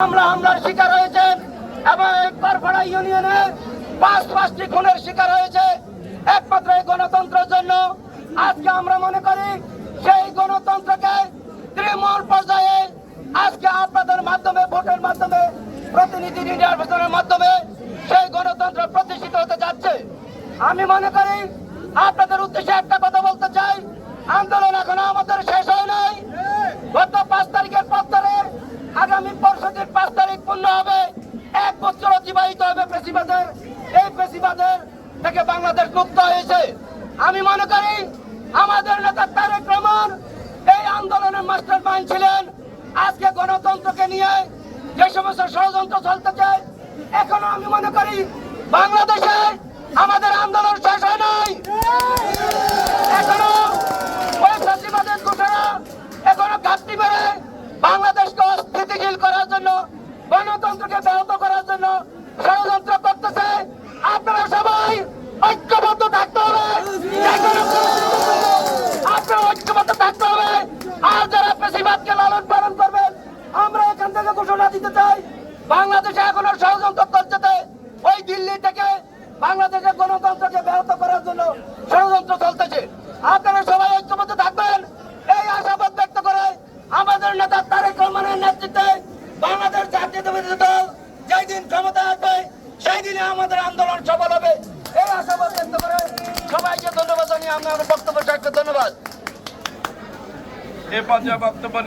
আমরা হামলার শিকার হয়েছেন এবং এই করপাড়া ইউনিয়নে পাঁচ পাঁচটি খুনের শিকার হয়েছে। একমাত্র এই গণতন্ত্রের জন্য আজকে আমরা মনে করি সেই গণতন্ত্রকে তৃণমূল পর্যায়ে আজকে আপনাদের মাধ্যমে, ভোটের মাধ্যমে, প্রতিনিধি নির্বাচনের মাধ্যমে সেই গণতন্ত্র প্রতিষ্ঠিত হতে যাচ্ছে। আমি মনে করি আপনাদের উদ্দেশ্যে একটা কথা বলতে চাই। আন্দোলন এখন আমাদের পূর্ণ হবে। এক বছর অতিবাহিত হবে প্রেসিবাদের। এই প্রেসিবাদের থেকে বাংলাদেশ মুক্ত হয়েছে। আমি মনে করি আমাদের নেতা তারেক রহমান এই আন্দোলনের মাস্টার মাইন্ড ছিলেন। আজকে গণতন্ত্রকে নিয়ে যে সমস্ত ষড়যন্ত্র চলতেছে, এখনও আমি মনে করি বাংলাদেশে আমাদের আন্দোলন শেষ হয় নাই এখনও ওই ফ্যাসিবাদের ঘোষণা এখনও ঘাটতি বেড়ে বাংলাদেশকে অস্থিতিশীল করার জন্য গণতন্ত্রকে ব্যাহত করার জন্য ষড়যন্ত্র করতেছে। আপনারা সবাই ঐক্যবদ্ধ থাকতে হবে। আপনারা ঐক্যবদ্ধ থাকতে হবে। আর যারা ফ্যাসিবাদকে লালন পালন করবেন আমরা এখান থেকে ঘোষণা দিতে চাই, বাংলাদেশে এখনও ষড়যন্ত্র করতেছে। ওই দিল্লি থেকে বাংলাদেশের গণতন্ত্রকে ব্যাহত করার জন্য ষড়যন্ত্র চলতেছে। আপনারা সবাই ঐক্যবদ্ধ থাকবেন এই আশাবাদ ব্যক্ত করে আমাদের নেতা তারেক রহমানের নেতৃত্বে বাংলাদেশ জাতীয়তাবাদী দল যেই দিন ক্ষমতা আসবে, সেই দিনে আমাদের আন্দোলন সফল হবে। এই আশাবাদ ব্যক্ত করে সবাইকে ধন্যবাদ জানিয়ে আমি আমার বক্তব্য ধন্যবাদ। এ পর্যায়ে বক্তব্য